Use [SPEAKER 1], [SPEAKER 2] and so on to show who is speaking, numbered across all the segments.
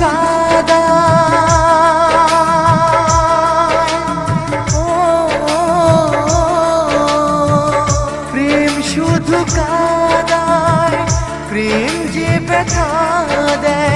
[SPEAKER 1] কাদা প্রেম শুধু কাদায় প্রেম যে ব্যথা দেয়।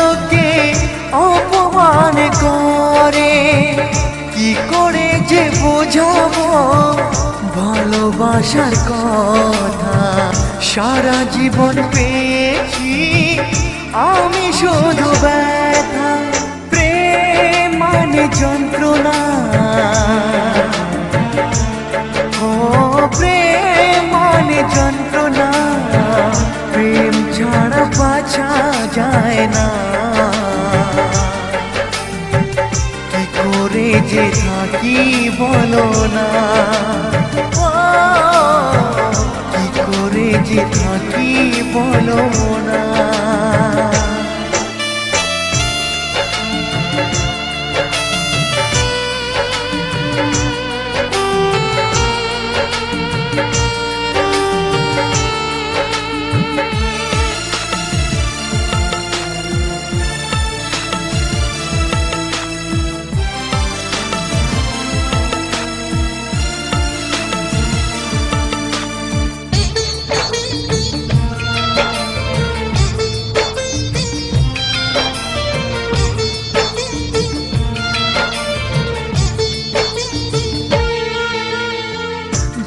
[SPEAKER 1] ভালোবাসার কথা। সারা জীবন পেয়েছি, আমি শুধু ব্যথা, প্রেম মানে যন্ত্রণা। ও, প্রেম মানে যন্ত্রণা। প্রেম ছাড়া বাঁচা যায় না। কি করে যে থাকি বলো না। থাকি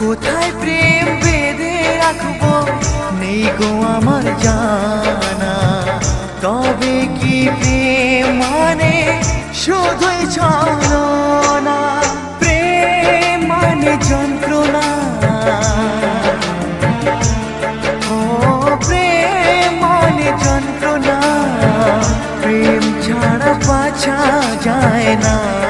[SPEAKER 1] কোথায় প্রেম বেঁধে রাখব? নেই গো আমার জানা। তবে কি প্রেম মানে? শুধুই না প্রেম মানে যন্ত্রণা। ও, প্রেম মানে যন্ত্রণা। প্রেম ছাড়া বাঁচা যায় না।